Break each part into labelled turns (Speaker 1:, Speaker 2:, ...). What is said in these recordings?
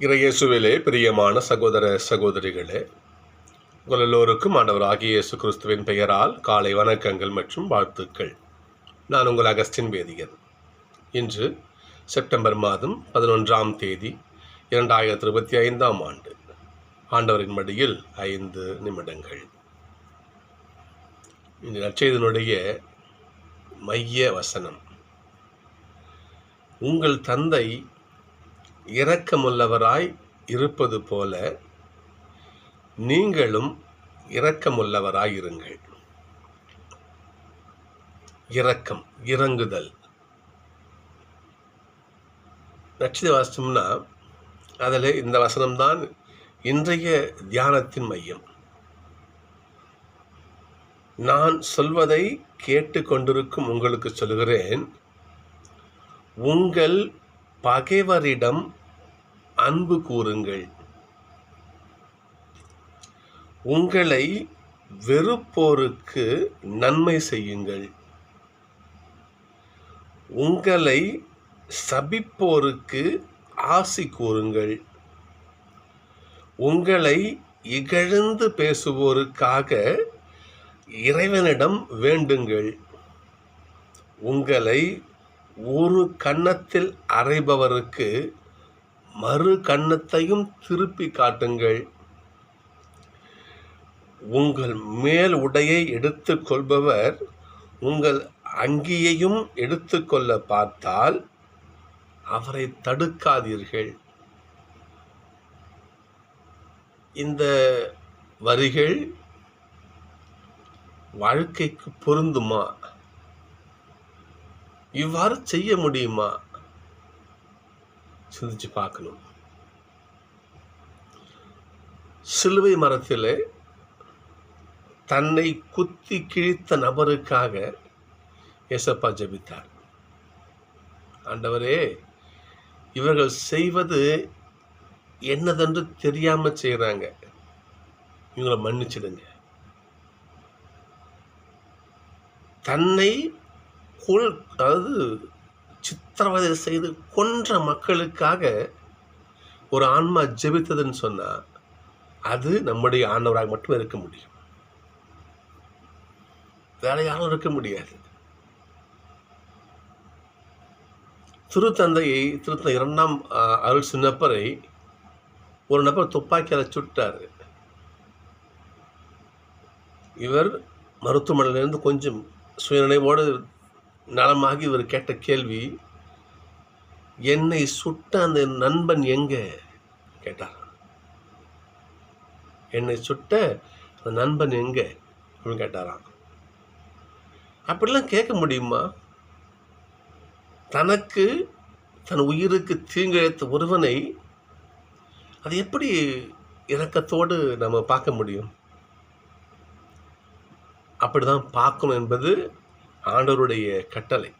Speaker 1: இறையேசுவிலே பிரியமான சகோதர சகோதரிகளே உங்கள் எல்லோருக்கும் ஆண்டவர் ஆகிய இயேசு கிறிஸ்துவின் பெயரால் காலை வணக்கங்கள் மற்றும் வாழ்த்துக்கள். நான் உங்கள் அகஸ்டின் வேதியன். இன்று செப்டம்பர் மாதம் பதினொன்றாம் தேதி இரண்டாயிரத்தி இருபத்தி ஐந்தாம் ஆண்டு. ஆண்டவரின் மடியில் ஐந்து நிமிடங்கள். இந்த நற்செய்தனுடைய மைய வசனம். உங்கள் தந்தை இரக்கமுள்ளவராய் இருப்பது போல நீங்களும் இரக்கமுள்ளவராய் இருங்கள் இரக்கம் இறங்குதல். நட்சத்திர வாசனம்னா அதில் இந்த வசனம்தான் இன்றைய தியானத்தின் மையம். நான் சொல்வதை கேட்டுக்கொண்டிருக்கும் உங்களுக்கு சொல்கிறேன் உங்கள் பகைவரிடம் அன்பு கூறுங்கள். உங்களை வெறுப்போருக்கு நன்மை செய்யுங்கள். உங்களை சபிப்போருக்கு ஆசி கூறுங்கள். உங்களை இகழ்ந்து பேசுவோருக்காக இறைவனிடம் வேண்டுங்கள். உங்களை ஒரு கன்னத்தில் அறைபவருக்கு மறு கன்னத்தையும் திருப்பி காட்டுங்கள். உங்கள் மேல் உடையை எடுத்துக்கொள்பவர் உங்கள் அங்கியையும் எடுத்துக்கொள்ள பார்த்தால் அவரை தடுக்காதீர்கள். இந்த வரிகள் வாழ்க்கைக்கு பொருந்துமா? இவ்வாறு செய்ய முடியுமா? சிந்திச்சு பார்க்கணும். சிலுவை மரத்தில் தன்னை குத்தி கிழித்த நபருக்காக எசப்பா ஜெபித்தார். ஆண்டவரே இவர்கள் செய்வது என்னதென்று தெரியாமல் செய்கிறாங்க இவங்களை மன்னிச்சிடுங்க. தன்னை கொல் அதாவது சித்திரவதை செய்து கொன்ற மக்களுக்காக ஒரு ஆன்மா ஜெபித்ததுன்னு சொன்னால் அது நம்முடைய ஆண்டவராக மட்டும் இருக்க முடியும். வேற யாரும் இருக்க முடியாது. திருத்தந்தையை திருத்த இரண்டாம் அருள் சின்னப்பரை ஒரு நபர் துப்பாக்கியால் சுட்டார். இவர் மருத்துவமனையிலிருந்து கொஞ்சம் சுயநினைவோடு நலமாகி இவர் கேட்ட கேள்வி என்னை சுட்ட அந்த நண்பன் எங்கே? கேட்டார். என்னை சுட்ட அந்த நண்பன் எங்கே? அப்படின்னு கேட்டாராம். அப்படிலாம் கேட்க முடியுமா? தனக்கு தன் உயிருக்கு தீங்கிழைத்த ஒருவனை அது எப்படி இரக்கத்தோடு நம்ம பார்க்க முடியும்? அப்படிதான் பார்க்கணும் என்பது ஆண்டவருடைய கட்டளை.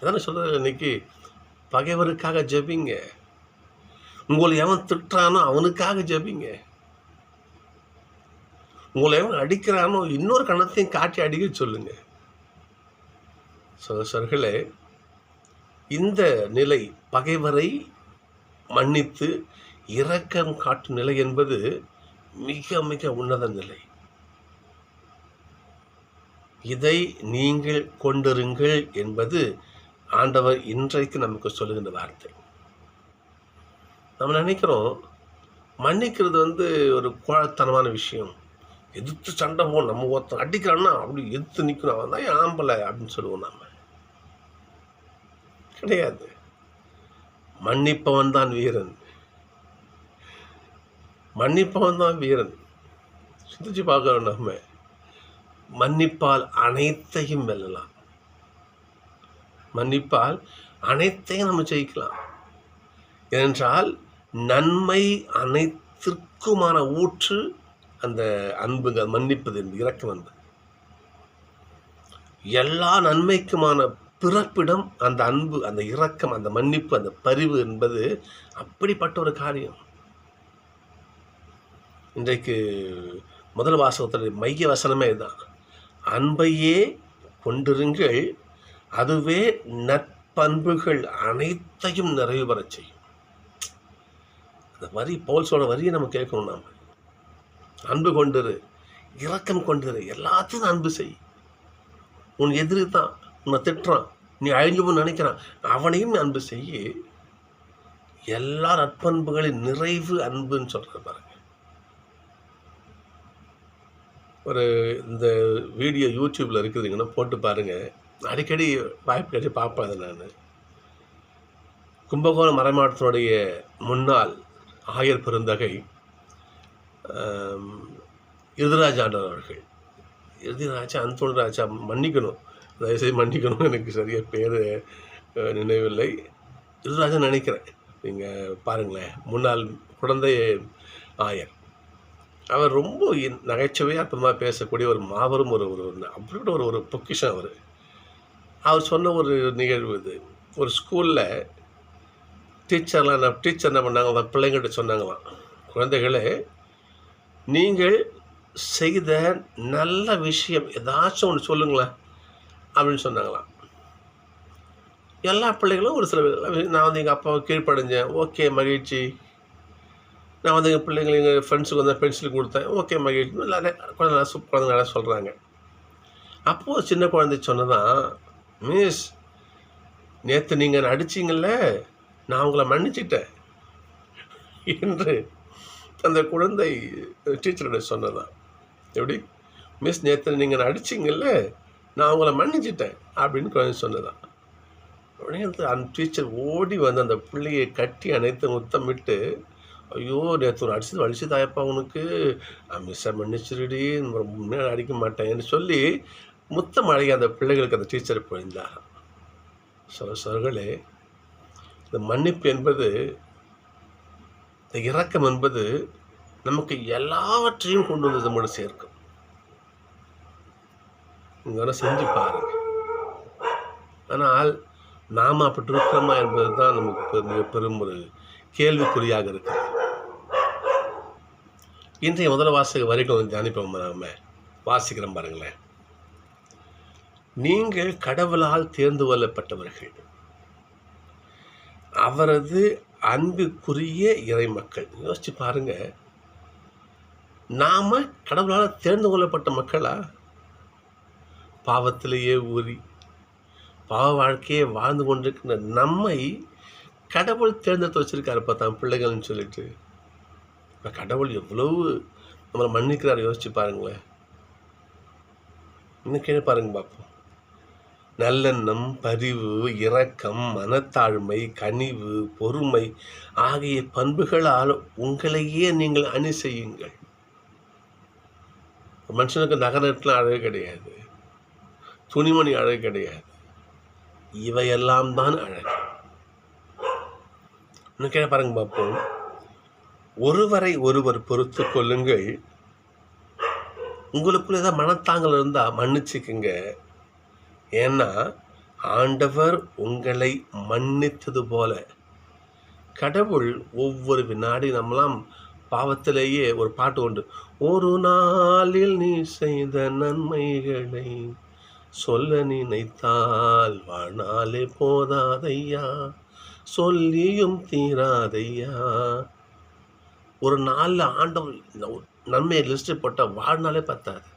Speaker 1: அதான் சொல்றது இன்னைக்கு பகைவருக்காக ஜெபிங்க. உங்களை எவன் திட்டுறானோ அவனுக்காக ஜெபிங்க. உங்களை எவன் அடிக்கிறானோ இன்னொரு கணத்தையும் காட்டி அடிக்க சொல்லுங்க. சகோதரர்களே இந்த நிலை பகைவரை மன்னித்து இரக்கம் காட்டும் நிலை என்பது மிக மிக உன்னத நிலை. இதை நீங்கள் கொண்டிருங்கள் என்பது ஆண்டவர் இன்றைக்கு நமக்கு சொல்லுகின்ற வார்த்தை. நம்ம நினைக்கிறோம் மன்னிக்கிறது வந்து ஒரு குழத்தனமான விஷயம். எதிர்த்து சண்டை போகணும் நம்ம ஒருத்தன் அடிக்கிறான்னா அப்படி எதிர்த்து நிற்கணும் அவன் தான் ஆம்பளை அப்படின்னு சொல்லுவோம் நம்ம கிடையாது. மன்னிப்பவன் தான் வீரன். மன்னிப்பவன் தான் வீரன். சிந்திச்சு பார்க்கிறோம் நம்ம மன்னிப்பால் அனைத்தையும் வெல்லலாம். மன்னிப்பால் அனைத்தையும் நம்ம ஜெயிக்கலாம். ஏனென்றால் நன்மை அனைத்திற்குமான ஊற்று அந்த அன்புங்க மன்னிப்பது என்பது இரக்கம் அன்பு எல்லா நன்மைக்குமான பிறப்பிடம் அந்த அன்பு அந்த இரக்கம் அந்த மன்னிப்பு அந்த பரிவு என்பது அப்படிப்பட்ட ஒரு காரியம். இன்றைக்கு முதல் வாசகத்தில் மைய வசனமே இதுதான். அன்பையே கொண்டிருங்கள். அதுவே நற்பண்புகள் அனைத்தையும் நிறைவு பெற செய்யும். அந்த வரி போல்ஸோட வரியை நம்ம கேட்கணும் நாம். அன்பு கொண்டிரு இரக்கம் கொண்டிரு எல்லாத்தையும் அன்பு செய். உன் எதிரி தான் உன்னை திட்டுறான் நீ அழிஞ்சுன்னு நினைக்கிறான். அவனையும் அன்பு செய்ய. எல்லா நட்பண்புகளின் நிறைவு அன்புன்னு சொல்கிற பாருங்க. ஒரு இந்த வீடியோ யூடியூப்பில் இருக்குதுங்கன்னா போட்டு பாருங்கள் அடிக்கடி வாய்ப்பு கிடைச்சி பார்ப்பேன் அதை நான். கும்பகோணம் மறைமாவட்டத்தினுடைய முன்னாள் ஆயர் பெருந்தகை ஆம், அவர்கள். இருதிராஜா அந்தோணி ராஜா மன்னிக்கணும். தயவுசெய்து மன்னிக்கணும். எனக்கு சரியாக பேர் நினைவில்லை. இருதராஜா நினைக்கிறேன். நீங்கள் பாருங்களேன். முன்னாள் குழந்தை ஆயர். அவர் ரொம்ப நகைச்சுவையாக அற்புதமாக பேசக்கூடிய ஒரு மாபெரும் ஒரு ஒரு அப்படிப்பட்ட ஒரு ஒரு பொக்கிஷம் அவர். அவர் சொன்ன ஒரு நிகழ்வு இது. ஒரு ஸ்கூலில் டீச்சர்லாம் என்ன டீச்சர் என்ன பண்ணாங்க? பிள்ளைங்கள்ட்ட சொன்னாங்களாம். குழந்தைகளே நீங்கள் செய்த நல்ல விஷயம் ஏதாச்சும் ஒன்று சொல்லுங்களேன் அப்படின்னு சொன்னாங்களாம். எல்லா பிள்ளைகளும் ஒரு சில நான் வந்து எங்கள் அப்பாவை கீழ்ப்படைஞ்சேன். ஓகே மகிழ்ச்சி. நான் வந்து எங்கள் பிள்ளைங்க எங்கள் ஃப்ரெண்ட்ஸுக்கு வந்து பென்சில் கொடுத்தேன். ஓகே மகிழ்ச்சி எல்லாரும் குழந்தை நல்லா சூப் குழந்தைங்க நல்லா சொல்கிறாங்க அப்போது சின்ன குழந்தை சொன்னதான் மிஸ் நேற்று நீங்கள் அடிச்சிங்கல்ல நான் உங்களை மன்னிச்சிட்டேன். என்று அந்த குழந்தை டீச்சரோட சொன்னதான். எப்படி? மிஸ் நேற்று நீங்கள் அடிச்சிங்கல்ல நான் உங்களை மன்னிச்சிட்டேன். அப்படின்னு குழந்தை சொன்னதான். உடனே அந்த அந்த டீச்சர் ஓடி வந்து அந்த பிள்ளையை கட்டி அணைத்து முத்தமிட்டு ஐயோ நேற்று ஒரு அடிச்சது அடிச்சு தாயப்பா உனக்கு. மிஸ்ஸை மன்னிச்சிருடி முன்னாடி அடிக்க மாட்டேன்னு சொல்லி முத்தம் அழகி அந்த பிள்ளைகளுக்கு அந்த டீச்சர் போயிருந்தார் சொல்ல சொல்களே இந்த மன்னிப்பு என்பது இந்த இரக்கம் என்பது நமக்கு எல்லாவற்றையும் கொண்டு வந்து நம்மோடு சேர்க்கும். இங்கே செஞ்சு பாருங்க. ஆனால் நாம் அப்படி இருக்கிறோமா என்பது தான் நமக்கு மிக பெரும் ஒரு கேள்விக்குறியாக இருக்கிறது. இன்றைய முதல் வாசக வரைக்கும் வந்து தியானிப்போம் வாசிக்கிறோம் பாருங்களேன். நீங்கள் கடவுளால் தேர்ந்து கொள்ளப்பட்டவர்கள். அவரது அன்புக்குரிய இறைமக்கள். யோசிச்சு பாருங்க. நாம கடவுளால் தேர்ந்து கொள்ளப்பட்ட மக்களா? பாவத்திலேயே ஊறி பாவ வாழ்க்கையை வாழ்ந்து கொண்டிருக்கிற நம்மை கடவுள் தேர்ந்தெடுத்து வச்சுருக்காரு பார்த்தா பிள்ளைகள்னு சொல்லிட்டு. கடவுள் எவ்வளவு நம்மளை மன்னிக்கிறார் யோசிச்சு பாருங்களேன். இன்னும் கீழே பாருங்க பார்ப்போம் நல்லெண்ணம் பரிவு இரக்கம் மனத்தாழ்மை கனிவு பொறுமை ஆகிய பண்புகளால் உங்களையே நீங்கள் அணி செய்யுங்கள் மனுஷனுக்கு நகரத்தில் அழகு கிடையாது. துணிமணி அழகு கிடையாது. இவையெல்லாம் தான் அழகு. இன்னும் கீழே பாருங்க பார்ப்போம் ஒருவரை ஒருவர் பொறுத்து கொள்ளுங்கள். உங்களுக்குள்ள ஏதாவது மனத்தாங்கல் இருந்தால் மன்னிச்சுக்குங்க. ஏன்னா ஆண்டவர் உங்களை மன்னித்தது போல. கடவுள் ஒவ்வொரு வினாடி நம்மளாம் பாவத்திலேயே ஒரு பாட்டு உண்டு. ஒரு நாளில் நீ செய்த நன்மைகளை சொல்ல நினைத்தால் வாழ்நாளே போதாதையா? சொல்லியும் தீராதையா? ஒரு நாளில் ஆண்டவர் நன்மையை லிஸ்ட்டு போட்டால் வாழ்நாளே பத்தாது.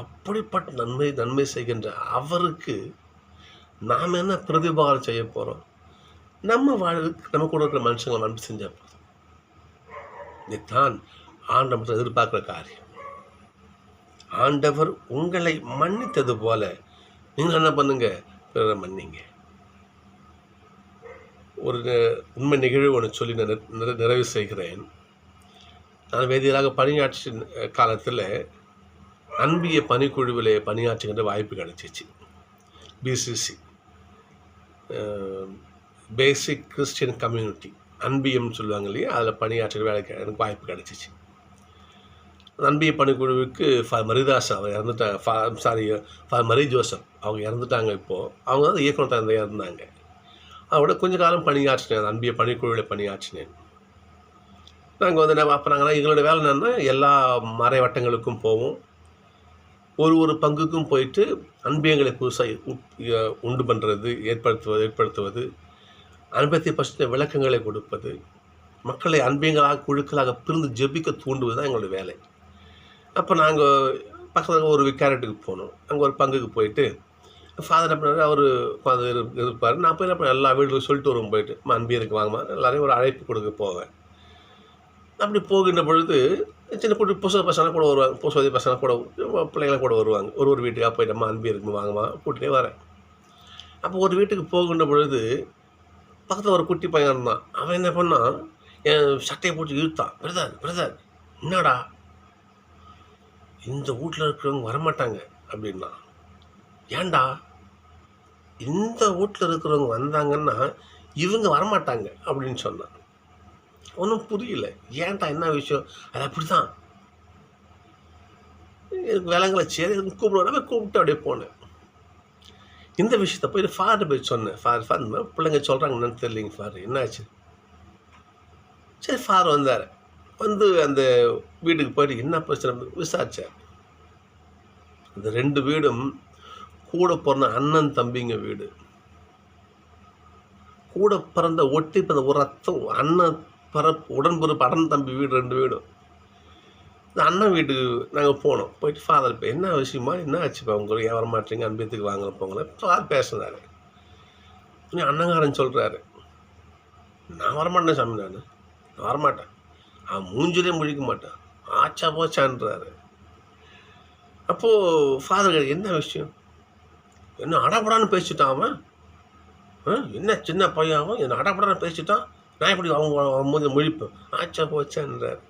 Speaker 1: அப்படிப்பட்ட நன்மை நன்மை செய்கின்ற அவருக்கு நாம் என்ன பிரதிபாரம் செய்ய போகிறோம் நம்ம வாழ்க்கை நம்ம கூட இருக்கிற மனுஷங்களை அன்பு செஞ்சால் போதும். இதுதான் ஆண்டவர் எதிர்பார்க்குற காரியம். ஆண்டவர் உங்களை மன்னித்தது போல நீங்கள் என்ன பண்ணுங்க? பிறரை மன்னிங்க. ஒரு உண்மை நிகழ்வு ஒன்று சொல்லி நிறை நிறைவு செய்கிறேன். நான் வேதியராக பணியாற்றி காலத்தில் அன்பிய பணிக்குழுவிலே பணியாற்றுகின்ற வாய்ப்பு கிடைச்சிச்சு. பிசிசி பேசிக் கிறிஸ்டியன் கம்யூனிட்டி அன்பியம் சொல்லுவாங்க இல்லையா? அதில் பணியாற்றுற வேலைக்கு எனக்கு வாய்ப்பு கிடைச்சிச்சு. அன்பிய பணிக்குழுவுக்கு ஃபா மரிதாஸ் அவர் இறந்துட்டாங்க ஃபா சாரி ஃபா மரி ஜோசப் அவங்க இறந்துட்டாங்க இப்போது அவங்க தான் இயக்குனர் தந்தையாக இருந்தாங்க. அதோட கொஞ்ச காலம் பணியாற்றினேன் அன்பிய பணிக்குழுவில் பணியாற்றினேன். நாங்கள் வந்து என்ன அப்போ நாங்கள் எங்களோட வேலை என்னென்னா எல்லா மறைவட்டங்களுக்கும் போவோம். ஒரு ஒரு பங்குக்கும் போயிட்டு அன்பியங்களை புதுசாக உண்டு பண்ணுறது ஏற்படுத்துவது ஏற்படுத்துவது அன்பத்தை பற்றின விளக்கங்களை கொடுப்பது மக்களை அன்பியங்களாக குழுக்களாக பிரிந்து ஜெபிக்க தூண்டுவது தான் எங்களோட வேலை. அப்போ நாங்கள் பக்கத்தில் ஒரு விக்காரட்டுக்கு போனோம். அங்கே ஒரு பங்குக்கு போயிட்டு ஃபாதர் என்ன அவர் ஃபாதர் இருப்பார். நான் போய் என்ன எல்லா வீடுகளும் சொல்லிட்டு வருவோம் போயிட்டு. அன்பியருக்கு வாங்கம்மா. எல்லாரையும் ஒரு அழைப்பு கொடுக்க போவேன். அப்படி போகின்ற பொழுது சின்ன குட்டி புச பசங்க கூட வருவாங்க புசோதி பசங்க கூட பிள்ளைங்களாம் கூட வருவாங்க. ஒரு ஒரு வீட்டுக்காக நம்ம அம்மா அன்பியருக்கு வாங்கம்மா கூட்டிகிட்டே வரேன். அப்போ ஒரு வீட்டுக்கு போகின்ற பொழுது பக்கத்தில் ஒரு குட்டி பையன் இருந்தான். அவன் என்ன பண்ணான் என் சட்டையை போட்டு இழுத்தான் பிரதர் பிரதர் என்னடா? இந்த வீட்டில் இருக்கிறவங்க வரமாட்டாங்க அப்படின்னா ஏன்டா? இந்த வீட்டில் இருக்கிறவங்க வந்தாங்கன்னா இவங்க வரமாட்டாங்க அப்படின்னு சொன்னான். ஒன்றும் புரியல. ஏன்டா என்ன விஷயம்? அது அப்படி தான் விலங்குல சரி கூப்பிடுவோம் கூப்பிட்டு அப்படியே போனேன். இந்த விஷயத்த போய் ஃபாதர் போய் சொன்னேன். ஃபார் ஃபார் பிள்ளைங்க சொல்கிறாங்க என்னன்னு தெரியலிங்க ஃபார் என்னாச்சு? சரி ஃபார் வந்தார். வந்து அந்த வீட்டுக்கு போயிட்டு என்ன பிரச்சனை விசாரிச்சார். இந்த ரெண்டு வீடும் கூட பிறந்த அண்ணன் தம்பிங்க வீடு. கூட பிறந்த ஒட்டி பிறந்த ஒரு ரத்தம் அண்ணன் பிறப்பு உடன்பிறப்பு அடன் தம்பி வீடு ரெண்டு வீடும். இந்த அண்ணன் வீட்டுக்கு நாங்கள் போனோம். போயிட்டு ஃபாதர் இப்போ என்ன விஷயமா என்ன ஆச்சுப்பா? உங்களுக்கு ஏன் வரமாட்டீங்க அன்பியத்துக்கு வாங்கல போங்களேன் ஃபாதர் பேசுனாரு. நீ அண்ணங்காரன் சொல்கிறாரு நான் வரமாட்டேன் சாமி நான். நான் வரமாட்டேன். அவன் மூஞ்சிலே முழிக்க மாட்டான். ஆச்சா போச்சான்றாரு. அப்போது ஃபாதர் என்ன விஷயம்? என்ன அடப்படான்னு பேசிட்டான் அவன்? ஆ, என்ன சின்ன பையன் அவன்? என்ன அடப்படான்னு பேசிட்டான்? நான் எப்படி அவங்க வரும்போது மூஞ்சி முழிப்பேன் ஆச்சா போச்சான்றார்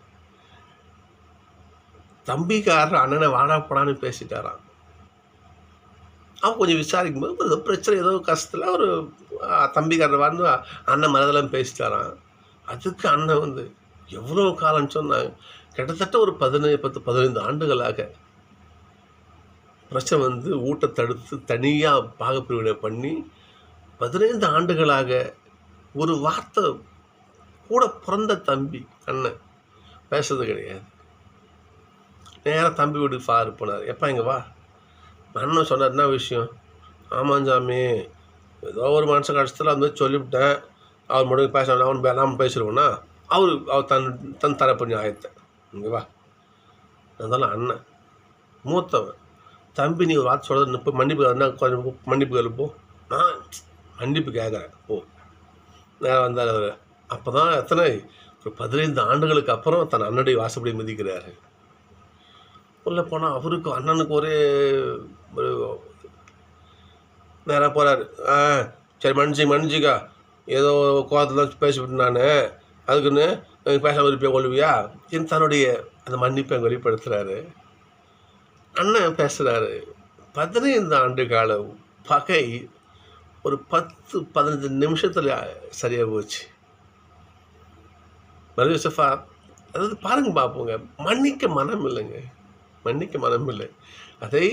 Speaker 1: தம்பிக்காரர் அண்ணனை வாடாப்படான்னு பேசிட்டாராம். அவன் கொஞ்சம் விசாரிக்கும் ஒரு ஏதோ பிரச்சனை ஏதோ கஷ்டத்தில் ஒரு தம்பிக்காரர் வந்து அண்ணன் மனதெல்லாம் பேசிட்டாராம். அதுக்கு அண்ணன் வந்து எவ்வளோ காலம்னு சொன்னாங்க. கிட்டத்தட்ட ஒரு பதினேழு பத்து பதினைந்து ஆண்டுகளாக பிரச்சனை வந்து ஊட்ட தடுத்து தனியாக பாகப்பிரிவினை பண்ணி பதினைந்து ஆண்டுகளாக ஒரு வார்த்தை கூட பிறந்த தம்பி அண்ணன். பேசுறது கிடையாது. நேராக தம்பி வீட்டுக்கு ஃபார் போனார். எப்போ இங்கே வா. அண்ணன் சொன்னார் என்ன விஷயம்? ஆமாம் சாமி. ஏதோ ஒரு மனுஷன் கஷ்டத்தில் வந்து சொல்லிவிட்டேன். அவர் முடிவு பேசணும் அவன் நாம் பேசிடுவோன்னா அவர் அவர் தன் தன் தரப்பு நியாயத்தை இங்கே வா. அதெல்லாம் அண்ணன். மூத்தவன். தம்பி நீ ஒரு வார்த்தை சொல்கிறது இப்போ மன்னிப்பு என்ன கொஞ்சம் மன்னிப்பு கேளுப்போ நான் மன்னிப்பு கேட்குறேன் ஓ நேரம் வந்தார் அவர். அப்போ தான் எத்தனை? ஒரு பதினைந்து ஆண்டுகளுக்கு அப்புறம் தன் அண்ணனுடைய வாசப்படி மதிக்கிறாரு. உள்ளே போனால் அவருக்கு அண்ணனுக்கு ஒரே ஒரு நேராக போகிறாரு ஆ சரி மன்னிச்சு மன்னிச்சிக்கா. ஏதோ கோபத்தில் தான் பேசிவிட்டு நான். அதுக்குன்னு பேசாமல் இருப்பியா கொள்வியா என் தன்னுடைய அந்த மன்னிப்பை வெளிப்படுத்துகிறாரு அண்ணன் பேசுகிறாரு பதினைந்து ஆண்டு கால பகை ஒரு பத்து பதினஞ்சு நிமிஷத்தில் சரியாக போச்சு. மருசஃபா அதாவது பாருங்க பார்ப்போங்க மன்னிக்க மனம் இல்லைங்க. மன்னிக்க மனம் இல்லை. அதை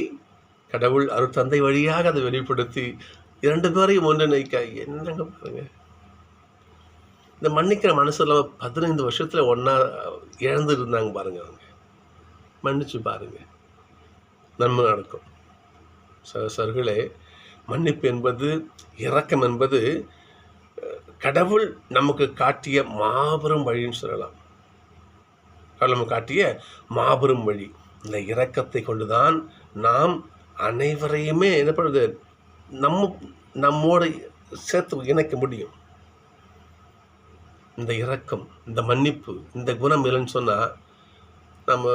Speaker 1: கடவுள் அருள் தந்தை வழியாக அதை வெளிப்படுத்தி இரண்டு பேரையும் ஒன்றிணைக்க என்னங்க பாருங்க. இந்த மன்னிக்கிற மனசு இல்லாமல் பதினைந்து வருஷத்தில் ஒன்றா இழந்து இருந்தாங்க பாருங்க அவங்க. மன்னிச்சு பாருங்க. நன்மை நடக்கும். ச சர்களே மன்னிப்பு என்பது இரக்கம் என்பது கடவுள் நமக்கு காட்டிய மாபெரும் வழின்னு சொல்லலாம். கடவுள் நமக்கு காட்டிய மாபெரும் வழி. இந்த இரக்கத்தை கொண்டுதான் நாம் அனைவரையுமே என்ன பண்ணுறது நம்ம நம்மோட சேர்த்து இணைக்க முடியும். இந்த இரக்கம் இந்த மன்னிப்பு இந்த குணம் இல்லைன்னு சொன்னால் நம்ம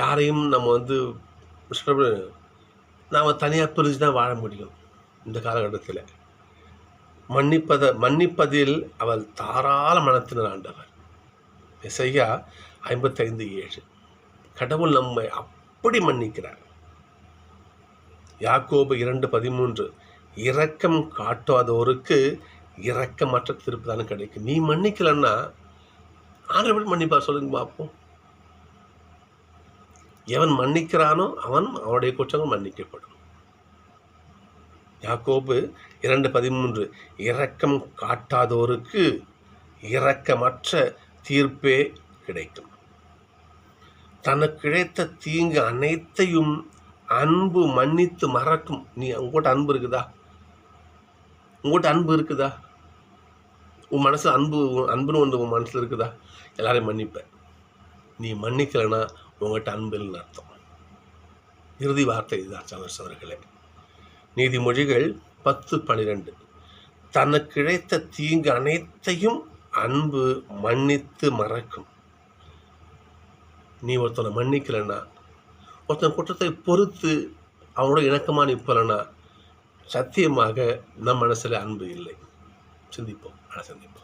Speaker 1: யாரையும் நம்ம வந்து நாம் தனியாக பிரிஞ்சு தான் வாழ முடியும் இந்த காலகட்டத்தில். மன்னிப்பத மன்னிப்பதில் அவள் தாராள மனத்தினர் ஆண்டவர். இசையா ஐம்பத்தைந்து ஏழு. கடவுள் நம்மை அப்படி மன்னிக்கிறார். யாக்கோபு இரண்டு பதிமூன்று. இரக்கம் காட்டாதோருக்கு இரக்கமற்ற திருப்பு தானே கிடைக்கும். நீ மன்னிக்கலன்னா ஆண்டவர் மன்னிப்பார் சொல்லுங்க பார்ப்போம். எவன் மன்னிக்கிறானோ அவன் அவனுடைய குற்றங்கள் மன்னிக்கப்படும். யாக்கோபு இரண்டு பதிமூன்று இரக்கம் காட்டாதோருக்கு இரக்கமற்ற தீர்ப்பே கிடைக்கும். தனக்கு கிடைத்த தீங்கு அனைத்தையும் அன்பு மன்னித்து மறக்கும். நீ உங்கள்கிட்ட அன்பு இருக்குதா? உங்கள்கிட்ட அன்பு இருக்குதா? உன் மனசில் அன்பு அன்புன்னு ஒன்று உன் மனசில் இருக்குதா? எல்லாரையும் மன்னிப்பேன். நீ மன்னிக்கலைன்னா உங்கள்கிட்ட அன்பு இல்லைன்னு அர்த்தம். இறுதி வார்த்தை இதுதான் சந்தோஷ் அவர்களே நீதிமொழிகள் பத்து பனிரெண்டு. தனக்கு இழைத்த தீங்கு அனைத்தையும் அன்பு மன்னித்து மறக்கும். நீ ஒருத்தனை மன்னிக்கலைன்னா ஒருத்தன் குற்றத்தை பொறுத்து அவனோட இணக்கமாக நிற்பலைன்னா சத்தியமாக நம் மனசில் அன்பு இல்லை. சிந்திப்போம். ஆனால் சந்திப்போம்.